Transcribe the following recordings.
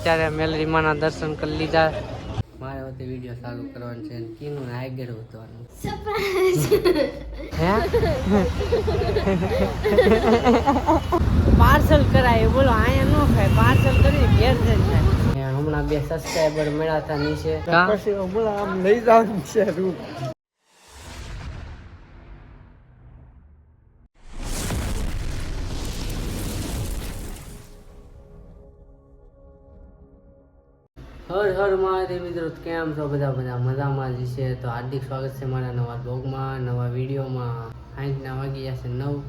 અત્યારે મેલરીમાના દર્શન કરી લીધા. મારે વખતે વીડિયો ચાલુ કરવાનો છે કીનું આગળ ઉતરવાનું હે? પાર્સલ કરાય બોલો અહીંયા ન ખાય પાર્સલ કરી ઘેર જઈને ખાય. હમણાં બે સબસ્ક્રાઈબર મળ્યા હતા નીચે. પછી હમણાં આમ લઈ જવાનું છે રૂમ હર મહાદેવ મિત્રો, કેમ છો બધા બધા? મજામાં જ છે. તો હાર્દિક સ્વાગત છે મારા નવા બ્લોગમાં નવા વિડીયોમાં. સાંજના વાગી જશે નવ,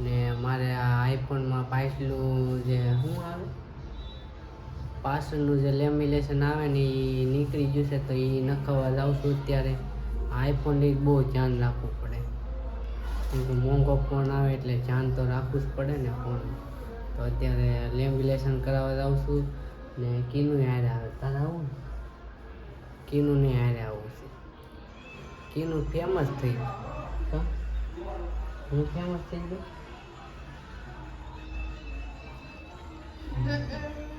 ને મારે આ આઈફોનમાં પાછલું જે શું આવે? પાછળનું જે લેમિલેશન આવે ને એ નીકળી ગયું છે, તો એ નખાવા જાઉં છું અત્યારે. આઈફોનની બહુ ધ્યાન રાખવું પડે. કે મોંઘો ફોન આવે એટલે ધ્યાન તો રાખવું જ પડે ને ફોન તો અત્યારે લેમિલેશન કરાવવા જાઉં છું. ને કીનું યાદ આવે તારે આવું ને? કીનું ને યાદ આવું છે. કીનું ફેમસ થઈ ગયું. હું? ફેમસ થઈ ગયો?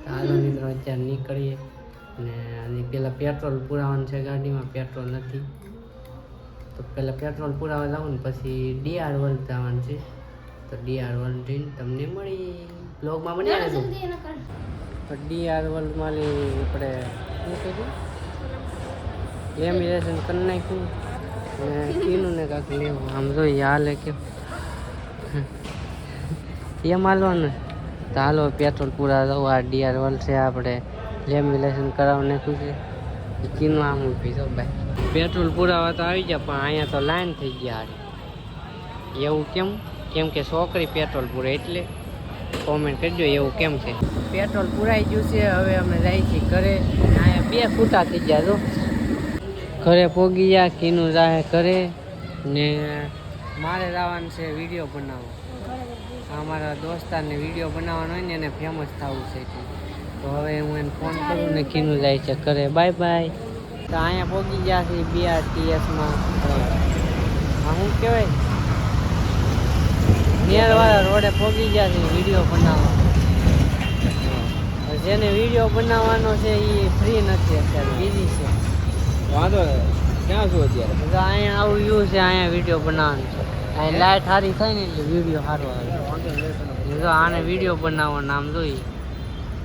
ચાલો મિત્રો અત્યારે નીકળીએ. ને આની પેલા પેટ્રોલ પુરાવાનું છે ગાડીમાં પેટ્રોલ નથી. તો પેલા પેટ્રોલ પુરાવા લાવું ને પછી ડીઆર વર્લ્ડ જવાનું છે. તો ડીઆર વર્લ્ડ તમને મળી. બ્લોગમાં મળી તો ડીઆર વર્લ્ડમાં લી આપણે શું કીધું લેમિનેશન કરી નાખ્યું. અને કીનું ને કાંક લેવું. આમ જોઈએ હાલે કે. એમ હાલવાનું. તો હાલો, પેટ્રોલ પૂરા દઉં આ ડીઆર વર્લ્ડ છે આપણે. લેમિનેશન કરાવી નાખ્યું છે. કીનું આમ ઊભી તો ભાઈ. પેટ્રોલ પુરાવા તો આવી ગયા, પણ અહીંયા તો લાઈન થઈ ગયા એવું કેમ? કેમ કે છોકરી પેટ્રોલ પૂરે એટલે. કોમેન્ટ કરજો એવું કેમ છે? પેટ્રોલ પુરાઈ ગયું છે હવે અમે જાય છીએ ઘરે. અહીંયા બે ફૂટા થઈ ગયા તો ઘરે પોગી ગયા કીનું રાહે ઘરે. ને મારે જવાનું છે વીડિયો બનાવવો અમારા દોસ્તારને વીડિયો બનાવવાનો હોય ને એને ફેમસ થવું છે તો હવે હું એને ફોન કરું ને કીનું જાય છે ઘરે. બાય બાય તો અહીંયા પોગી ગયા છે બીઆરટીએસમાં હા કહેવાય? નિયરવાળા રોડે પહોંચી ગયા છે વીડિયો બનાવવા. જેને વીડિયો બનાવવાનો છે એ ફ્રી નથી અત્યારે બીજી છે. વાંધો ક્યાં છું અત્યારે? તો અહીંયા આવું વ્યૂ છે અહીંયા વીડિયો બનાવવાનો છે. અહીં લાઇટ સારી થાય ને એટલે વીડિયો સારો આવે. જો આને વીડિયો બનાવવાનું નામ જોઈ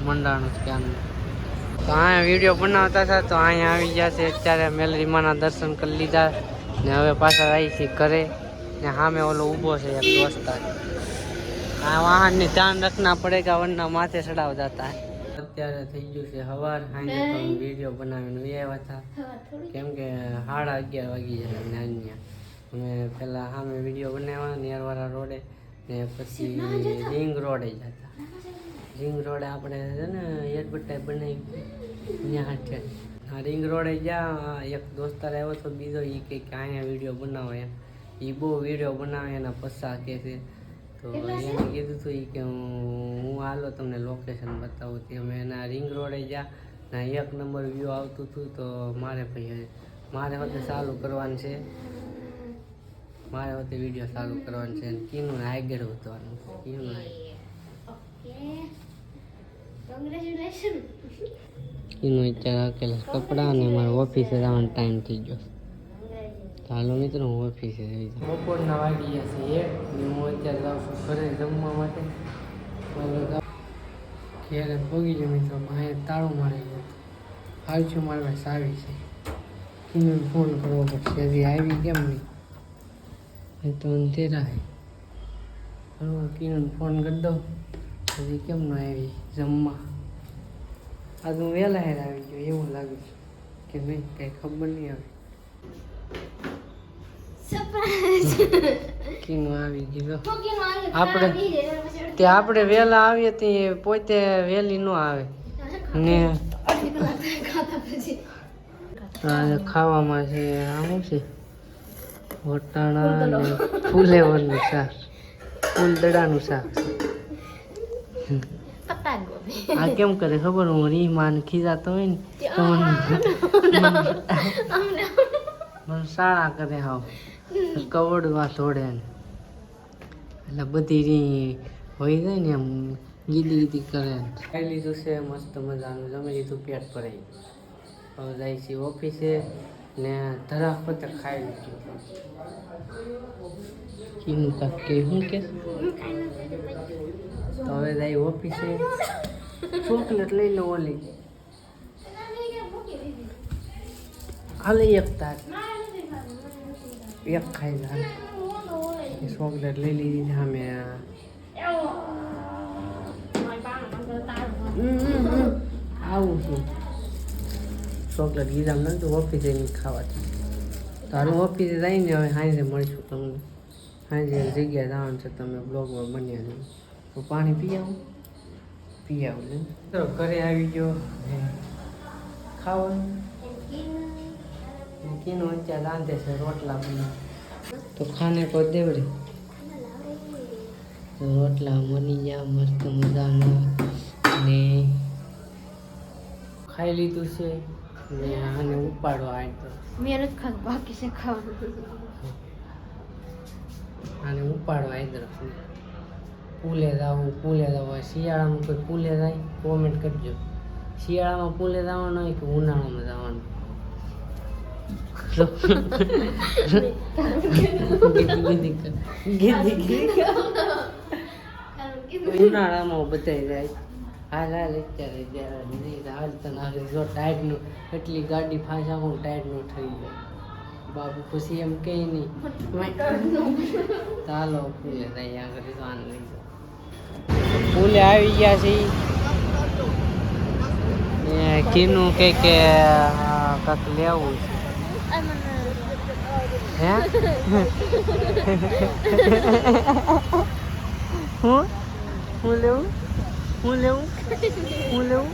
મંડાણું છે ક્યાંનું તો અહીંયા વીડિયો બનાવતા હતા તો અહીંયા આવી ગયા છે. અત્યારે મેલરીમાના દર્શન કરી લીધા ને હવે પાછા આવી છે ઘરે. ને સામે ઓલો ઊભો છે એક દોસ્તાર. આ વાહનની ધ્યાન રખના પડેગા વરના માથે ચડાવ જતા. અત્યારે થઈ ગયું છે સવાર સાંજે તો વીડિયો બનાવીને આવ્યા હતા. કેમ કે સાડા અગિયાર વાગી જાય અમને અમે પહેલાં સામે વીડિયો બનાવ્યા નિયરવાળા રોડે ને પછી રિંગ રોડે જતા રિંગ રોડે આપણે છે ને એડવર્ટાઈઝ બનાવી ત્યાં હાથે. આ રિંગ રોડે જ્યાં એક દોસ્તાર આવ્યો તો બીજો એ કહે કે અહીંયા વીડિયો બનાવો એમ. એ બહુ વીડિયો બનાવે એના પસ્સા કે છે. તો એને કીધું હતું કે હું હું હાલો તમને લોકેશન બતાવું તે અમે એના રિંગ રોડે ગયા ના એક નંબર વ્યૂ આવતું હતું તો મારે ભાઈ મારે વખતે ચાલુ કરવાનું છે. મારે વખતે વીડિયો ચાલુ કરવાનું છે. કીનું આગળ વધવાનું છે. કીનું કીનું અત્યારે કપડાં અને મારે ઓફિસે જવાનો ટાઈમ થઈ ગયો. ચાલો મિત્રો, હું ઓફિસે જઈ જાઉં. બપોરના વાગી ગયા છે એક ને હું અત્યારે જાઉં છું ઘરે જમવા માટે. ઘેરે ભોગી ગયો મિત્રો અહીંયા તાળું મારી ગયું હાલ છું મારી પાસે આવી છે. કીનું ફોન કરવો પડશે. હજી આવી કેમ નહીં? એ તો અંધેરા હે હળવો કીનું ફોન કરી દઉં. હજી કેમ ન આવી જમવા? આજ હું વહેલા હેર આવી ગયો, એવું લાગે છે. કે નહીં, કંઈ ખબર નહીં આવે. કીનું આવી ગયું. આપણે તે આપણે વહેલા આવીએ તે પોતે વેલી ન આવે. ને ખાવામાં છે આવું છે? વટાણા ને ફૂલેવરનું શાક. ફૂલ દડાનું શાક આ કેમ કરે ખબર? હું રીમાં માન ખીજાતો હોય ને તો મને શાળા કરે હાવ. કવડવા છોડે ને. એટલે બધી રી હોય જાય ને એમ ગીદી ગીદી કરે ખાઈ લીધું છે મસ્ત મજાનું. જમી લીધું પેટ ભરાઈ હવે જાય છે ઓફિસે ને ધરા પોતે ખાઈ લીધું. કાક કે શું કે? તો હવે જાય ઓફિસે. ચોકલેટ લઈ લો ઓલી. હાલે એક તાર. એક ખાઈ જા. ચોકલેટ લઈ લીધી છે અમે આવું છું. ચોકલેટ ગીરામ નથી ઓફિસે જઈને ખાવાથી તારું ઓફિસે જઈને હવે સાંજે મળીશું તમને. સાંજે જગ્યાએ જવાનું છે, તમે બ્લોગમાં બન્યા છો. તો પાણી પી આવું પી આવું ઘરે આવી ગયો. ખાવાનું? કીનું અત્યારે રાંધે છે રોટલા બને. તો ખાને કો દેવડે? તો રોટલા મની ગયા મસ્ત મજાના ને ખાઈ લીધું છે. ને આને ઉપાડો આ તો. મેં નથી ખાધું બાકી છે ખાવાનું. આને ઉપાડો આ તરફ પુલે જવું પુલે જવું શિયાળામાં કોઈ પૂલે જાય? કોમેન્ટ કરજો. શિયાળામાં પૂલે જવાનું હોય કે ઉનાળામાં જવાનું ઉનાળામાં બધાય જાય હાલ હાલ અત્યારે જ્યારે નહીં હાલ તને હાલ જો ટાયરનું એટલી ગાડી ફાંસામાં ટાયરનું થઈ જાય બાબુ પછી એમ કહે નહીં ચાલો ફૂલે અહીંયા તો આને લઈ જાઓ ફૂલે આવી ગયા છે. કીનું કે કાંક લેવું છે હે હું હું લેવું? હું લેવું? હું લેવું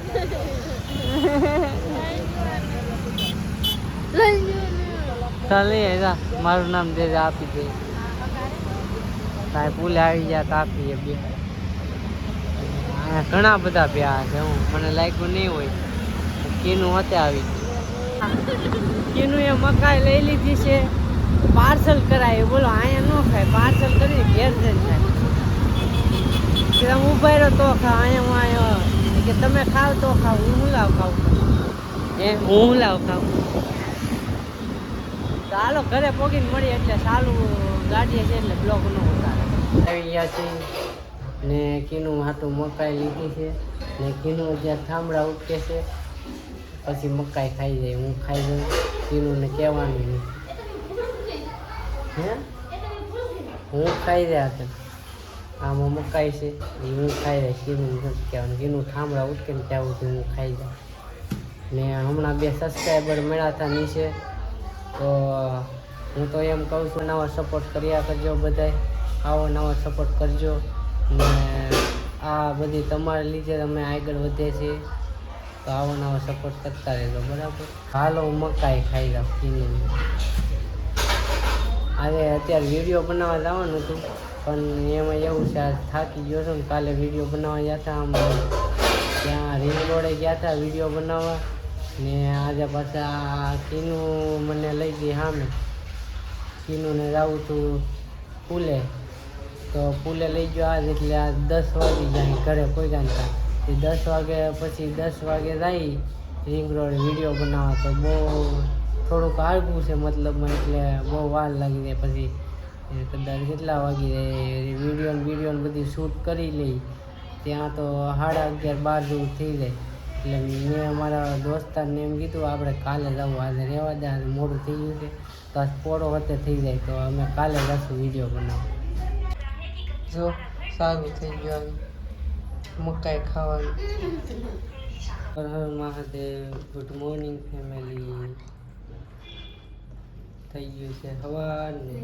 ચાલે જા મારું નામ દે આપી દે તારે પુલે આવી ગયા તો આપીએ બે ઘણા બધા પ્યા છે હું મને લાગ્યું નહીં હોય કેનું હોતે આવી કીનું એ મકાઈ લઈ લીધી છે. પાર્સલ કરાય બોલો, અહીંયા ન ખાય. પાર્સલ કરીને ઘેર જઈને ખાય. કે ઊભા રહ્યો તો ખા અહીંયા હું આવ્યો કે તમે ખાવ તો ખાવ. હું હું લાવ ખાવ એ હું? હું લાવ ખાવ ચાલો, ઘરે પોગીને મળી એટલે સારું ગાડીએ છે એટલે બ્લોક ન ઉતારે. આવી ગયા છે. ને કીનું હાટું મકાઈ લીધી છે. ને કીનું જ્યાં થાંભળા ઉટકે છે. પછી મકાઈ ખાઈ જાય, હું ખાઈ દઉં કીનું ને કહેવાનું નહીં. હે? હું ખાઈ રહ્યા હતા આમાં મકાઈ છે હું ખાઈ રહ્યા કીનું નથી કહેવાનું. કીનું થાંભળા ઉટકે ને ત્યાં હું ખાઈ જાઉં. ને હમણાં બે સબસ્ક્રાઈબર મળ્યા હતા નીચે, તો હું તો એમ કહું છું, નવા સપોર્ટ કર્યા કરજો બધાય. આવો નવો સપોર્ટ કરજો. ને આ બધી તમારા લીધે અમે આગળ વધીએ છે તો આવો નવો સપોર્ટ કરતા રહેજો બરાબર. હાલો, મકાઈ ખાઈ લઉં કીનું આજે અત્યારે વીડિયો બનાવવા જવાનું હતું, પણ એમાં એવું છે થાકી ગયો છું ને, કાલે વીડિયો બનાવવા ગયા હતા આમ. ત્યાં રિંગ રોડે ગયા હતા વીડિયો બનાવવા, ને આજે પાછા કીનું મને લઈ ગઈ સામે. કીનુંને જાવું હતું પુલે તો પુલે લઈ ગયો આજ, એટલે આ દસ વાગી જાય ઘરે કોઈ ગાંધા એ દસ વાગે પછી દસ વાગે જાય રિંગ રોડ વીડિયો બનાવવા. તો બહુ થોડુંક આગું છે મતલબમાં, એટલે બહુ વાર લાગી જાય પછી. કદાચ કેટલા વાગી જાય વીડિયો વીડિયો બધી શૂટ કરી લઈ, ત્યાં તો સાડા અગિયાર બાર જેવું થઈ જાય. એટલે મેં અમારા દોસ્તારને એમ કીધું, આપણે કાલે જવું, આજે રહેવા દે, આજે મોડું થઈ ગયું છે. તો આજ પોળો વખતે થઈ જાય, તો અમે કાલે જશું વીડિયો બનાવો જો, સારું થઈ ગયું મકાઈ ખાવાનું. Har Har Mahadev good morning family થઈ ગયું છે સવાર ને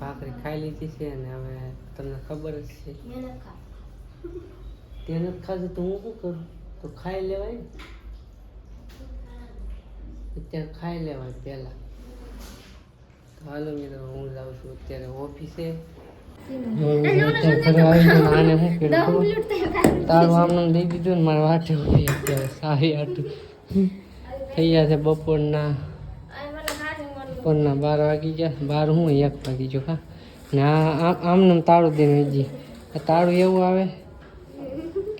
ભાખરી ખાઈ લીધી છે અને હવે તમને ખબર જ છે. તે નથી ખાધું તો હું શું કરું? તો ખાઈ લેવાય ને. અત્યારે ખાઈ લેવાય પહેલા. તો હાલો મિત્રો હું જાઉં છું. અત્યારે ઓફિસે તારું આમનું દઈ દીધું ને મારે વાટે ઊભી અત્યારે સારી આટું. થઈ ગયા છે બપોરના. બપોરના બાર વાગી ગયા. બાર હું એક વાગી જો હા. ને આ આમ- આમનું તાળું દઈને હજી. તાળું એવું આવે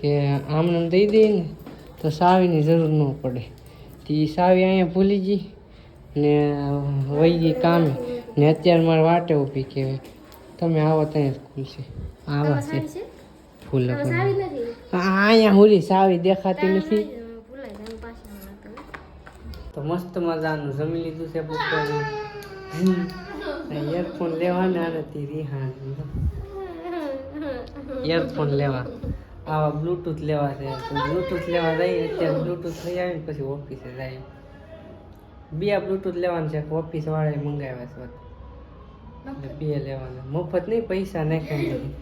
કે આમને દઈ દઈએ ને તો સાવીની જરૂર ન પડે. તે સાવી અહીંયા ભૂલી ગઈ ને વહી ગઈ કામે. ને અત્યારે મારે વાટે ઊભી કે તમે આવો ત્યાં સ્કૂલ છે. આવા છે. ફૂલ અહીંયા હુરી સાવી દેખાતી નથી. તો. મસ્ત મજાનું જમી લીધું છે બપોરનું ઇયરફોન લેવાના નથી રિહાન ઇયરફોન લેવા. આવા બ્લૂટૂથ લેવા છે. બ્લૂટૂથ લેવા જઈએ અત્યારે બ્લૂટૂથ થઈ આવીને પછી ઓફિસે જાય બે બ્લૂટૂથ લેવાનું છે ઓફિસ વાળાએ મંગાવ્યા છે બે લેવાના. મફત નહીં પૈસા નથી.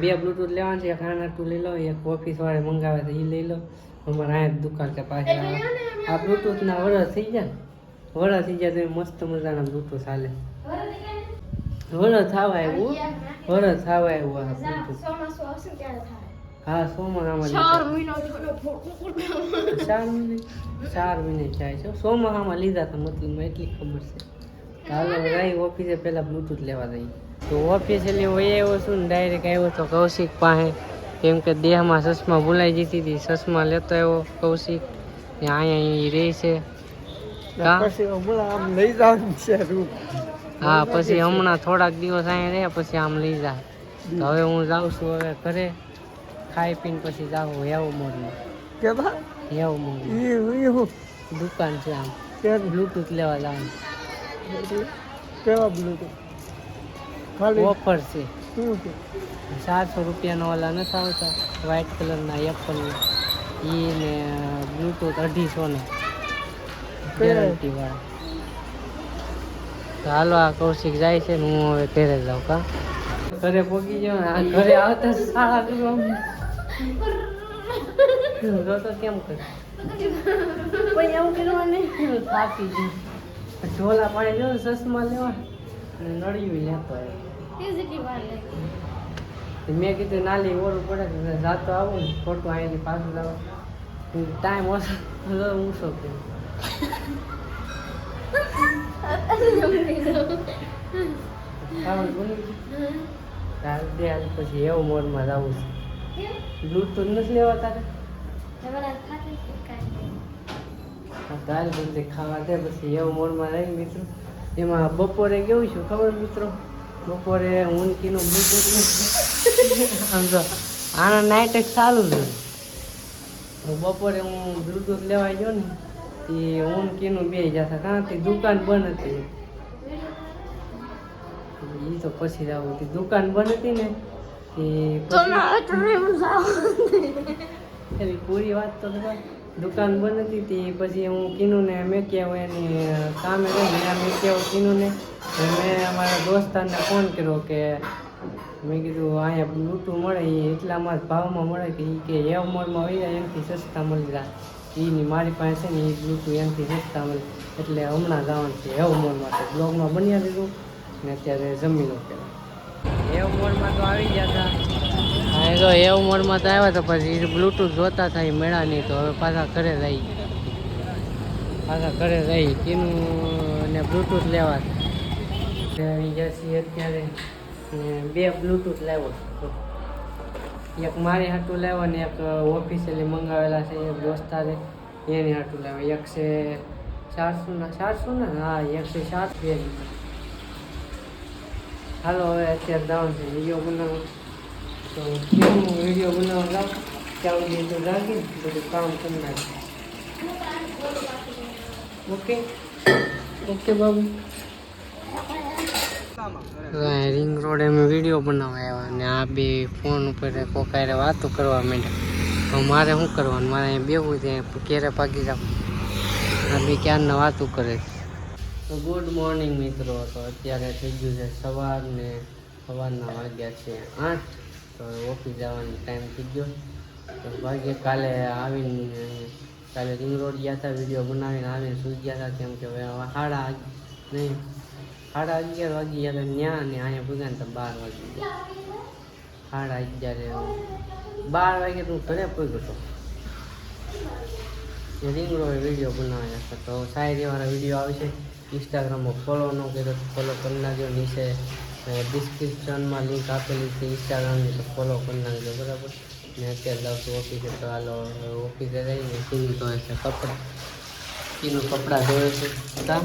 બે બ્લૂટૂથ લેવાનું છે એક આનાટું લઈ લો એક ઓફિસ વાળે મંગાવે છે એ લઈ લો. અમારે અહીંયા દુકાન છે પાછી આ- બ્લૂટૂથના વરસ થઈ જાય વરસ થઈ જાય તો મસ્ત મજાના બ્લૂટૂથ હાલે. વરસ થવા આવ્યું વરસ થવા આવ્યું આ બ્લૂટૂથ હા સોમાહામાં લીધા. ચાર મહિને ચાર મહિને. જાય છે. સોમાહામાં લીધા હતા મતલબ એટલી ખબર છે. હાલો રાઈ ઓફિસે પહેલાં બ્લૂટૂથ લેવા જઈએ તો ઓફિસે લેવો એ આવ્યો છું ને ડાયરેક્ટ આવ્યો તો કૌશિક પાસે. કેમ કે દેહમાં ચશ્મા ભૂલાઈ જતી હતી ચશ્મા લેતો આવ્યો કૌશિક. ને અહીંયા એ રહે છે. હા પછી હમણાં થોડાક દિવસ અહીંયા રહે પછી આમ લઈ જાય હવે હું જાઉં છું હવે ઘરે. ખાઈ પીને પછી જાઉં હેવું મોડમાં. કેતા? એવું મોડમાં. ઈ ઈ હું? દુકાન છે આમ. બ્લૂટૂથ લેવા જવાનું કેવા બ્લૂટૂથ ખાલી ઓફર છે. શું છે? ચારસો રૂપિયાના ઓલા નથી આવતા? વ્હાઇટ કલરના એપલના એ ને બ્લૂટૂથ અઢીસોના. ગેરંટી વાળા. હાલો આ કૌશિક જાય છે ને હું હવે ઘરે જાઉં કા ઘરે પહોંચી જાઉં આ ઘરે આવતા જ કેમ કરે તો કેમ કરે? થાકી ગયું. ઢોલા પાણી લેવા ચશ્મા લેવા અને નળિયું લેતો આવ્યો. મેં કીધું નાલી ઓરું પડે જાતો આવું ને ખોટું અહીંથી પાછું લાવો. ટાઈમ ઓછો ઊંચો હાલ પછી એવું મોડમાં જવું છે. બ્લૂટૂથ નથી લેવા તારે? હા તો ખાવા દે પછી એવું મોડમાં રહી મિત્રો. એમાં બપોરે કેવું છું ખબર મિત્રો? બપોરે ઊંઘીનું બ્લૂટૂથ આમ તો આના નાઇટ એક ચાલુ છે. બપોરે હું બ્લૂટૂથ લેવા ગયો ને એ ઊંઘીનું બે જતા કારણ કે દુકાન બંધ હતી. એ તો પછી જવું હતી દુકાન બંધ હતી ને એ પૂરી વાત તો ખબર. દુકાન બંધ હતી તે, પછી હું કીનું ને મેં કહેવું એની કામે રહી મેં મેક્યા કહેવું કીનું ને મેં અમારા દોસ્તારને ફોન કર્યો કે, મેં કીધું, અહીંયા લૂંટું મળે એ એટલામાં જ ભાવમાં મળે કે એ કે એવ મોલમાં હોય એનાથી સસ્તા મળી જાય. એની મારી પાસે છે ને એ લૂંટું એનાથી સસ્તા મળે એટલે હમણાં જવાનું છે એવ મોલમાં તો બ્લોગમાં બન્યા દીધું ને અત્યારે જમી લો પહેલાં એવ મોલમાં તો આવી ગયા હતા એ તો એ ઉંમરમાં તો આવ્યા તો પછી બ્લૂટૂથ જોતા થાય મેળા નહીં તો હવે પાછા ઘરે રહી. પાછા ઘરે રહી. કીનું ને બ્લૂટૂથ લેવા. અત્યારે. બે બ્લૂટૂથ લાવ્યો એક મારી હાટું લાવ્યો ને એક ઓફિસેલી મંગાવેલા છે. એક દોસ્તારે એની હાટું લાવ્યો. એક છે ચારસો ના ચારસો ના? હા, એક છે સાતસો એક હાલો, હવે અત્યારે જવાનું છે. વીડિયો તો કેવું વીડિયો બનાવવા જાવ ત્યાં સુધી તો જાગી બધું કામ કરી નાખે. ઓકે ઓકે બાબુ રિંગ રોડ એમ વીડિયો બનાવવા આવ્યા ને આ બે ફોન ઉપર કોકારે વાતો કરવા માંડ્યા. તો મારે શું કરવાનું? મારે અહીંયા બેવું છે ક્યારે પાકી જાવ આ બે ક્યારના વાતો કરે છે? તો ગુડ મોર્નિંગ મિત્રો. તો અત્યારે થઈ ગયું છે સવારને સવારના વાગ્યા છે આઠ. તો ઓફિસ જવાનો ટાઈમ થઈ ગયો. તો ભાગ્ય કાલે આવીને, કાલે રિંગ રોડ ગયા હતા વીડિયો બનાવીને આવીને સુઈ ગયા હતા કેમ કે સાડા નહીં, સાડા અગિયાર વાગી ગયા ત્યાં ને અહીંયા ભૂગ્યા ને તો બાર વાગી ગયા. સાડા અગિયારે બાર વાગે તું ઘરે પૂગ્યો હતો. એ રિંગ રોડ વીડિયો બનાવ્યા હતા. તો શાયરી વાળા વીડિયો આવશે ઇન્સ્ટાગ્રામમાં ફોલો ન કર્યો ફોલો કરી નાખ્યો, નીચે ડિસ્ક્રિપ્શનમાં લિંક આપેલી છે ઇન્સ્ટાગ્રામની તો ફોલો કરી નાખજો બરાબર ને અત્યારે જાઉં છું ઓફિસે તો હાલો ઓફિસે જઈને કીનું ધોવે છે કપડાં કીનું કપડાં ધોવે છે કામ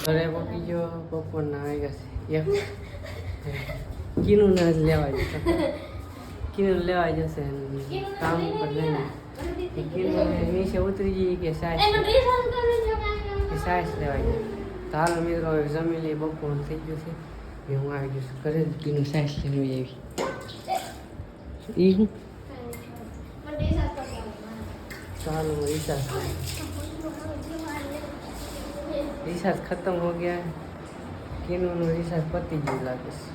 ઘરે પકી ગયો બપોરના વાગ્યા છે એક કીનું ને જ લેવા જશે કીનું લેવા જશે અને કામ ઉપર લઈને એ કીનું નીચે ઉતરી ગઈ કે સાહેબ કે સાયન્સ લેવા ગયા તો હાલો મિત્રો જમી લઈ બપોર થઈ ગયું છે. ને હું આવી ગયું ઘરે જ પીનું સાયન્સ લઈને આવી ઈ હું? ચાલો રિચાર્જ રિચાર્જ ખતમ હો ગયા. કિનુનું રિચાર્જ પતી ગયું લાગે છે.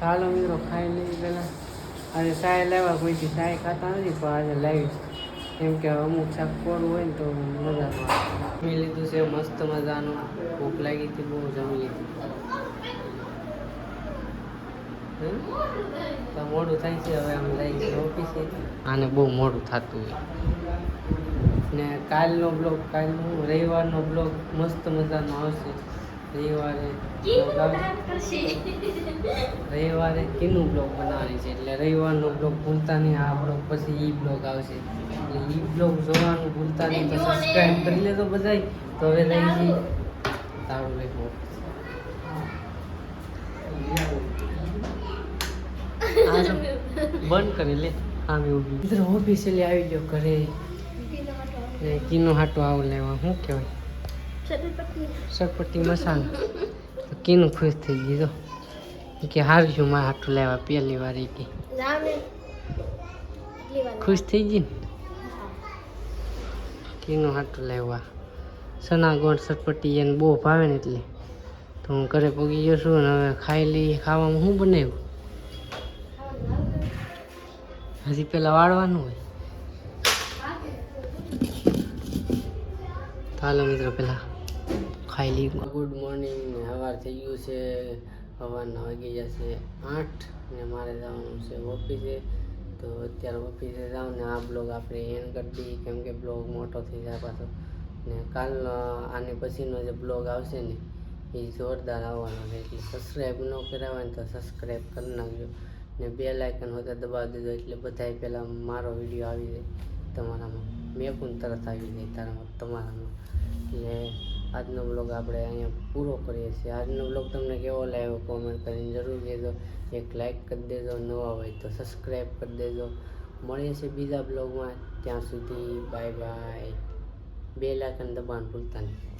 ચાલો મિત્રો ખાઈ લઈ પહેલાં. આજે ચાય લેવા કોઈથી સાય ખાતા નથી, પણ આજે લાવીશ કેમ કે અમુક શાક કોરું હોય ને તો મજા જમી લીધું છે મસ્ત મજાનું. ભૂખ લાગી હતી બહુ જમી લીધું? તો મોડું થાય છે હવે આમ લઈ છે ઓફિસે. આને બહુ મોડું થતું હોય. ને કાલનો બ્લોગ કાલનો રવિવારનો બ્લોગ મસ્ત મજાનો આવશે. રવિવારે રવિવારે કીનું બ્લોગ બનાવવાની છે? એટલે રવિવારનો બ્લોગ ભૂલતા નહીં આ બ્લોગ પછી ઈ બ્લોગ આવશે. એટલે ઈ બ્લોગ જોવાનું ભૂલતા નહીં તો સબસ્ક્રાઈબ કરી લેજો બધાય. તો હવે લઈ જઈ તારું લેખો બંધ કરી લે. આમ એવું મિત્રો ઓફિસિયલી આવી ગયો ઘરે. ને હાટો હાટું આવું લેવા. શું કહેવાય? ચટપટી મસાલ કીનું ખુશ થઈ ગયું તો. કે હાર છું, મારે હાટું લેવા, પહેલી વાર એ ખુશ થઈ ગઈ ને? કીનું હાટું લેવા. સના ગોળ સટપટી એને બહુ ભાવે ને એટલે. તો હું ઘરે પગી ગયો છું ને હવે ખાઈ લઈ ખાવામાં શું બનાવ્યું? હજી પેલા વાળવાનું હોય. ચાલો મિત્રો, પેલા ખાઈ લઈ ગુડ મોર્નિંગ સવાર થઈ ગયું છે. સવારના વાગી જશે આઠ ને મારે જવાનું છે ઓફિસે. તો અત્યારે ઓફિસે જાઉં ને આ બ્લોગ આપણે એન કરી દઈએ, કેમ કે બ્લોગ મોટો થઈ જાય પાછો. ને કાલનો, આને પછીનો જે બ્લોગ આવશે ને, એ જોરદાર આવવાનો છે. એટલે સબસ્ક્રાઈબ ન કરાવે ને તો સબસ્ક્રાઈબ કરી નાખજો. ને બે લાઇકન હોતા દબાવી દીધો એટલે બધાય પહેલાં મારો વીડિયો આવી જાય તમારામાં. મેં પણ તરત આવી જાય તારામાં, તમારામાં. એટલે આજનો બ્લોગ આપણે અહીંયા પૂરો કરીએ છીએ. આજનો બ્લોગ તમને કેવો લાગ્યો કોમેન્ટ કરીને જરૂર કહેજો. એક લાઇક કરી દેજો, નવા હોય તો સબસ્ક્રાઈબ કરી દેજો. મળીએ છીએ બીજા બ્લોગમાં ત્યાં સુધી બાય બાય બે લાખ દબાણ ભૂલતા નહીં.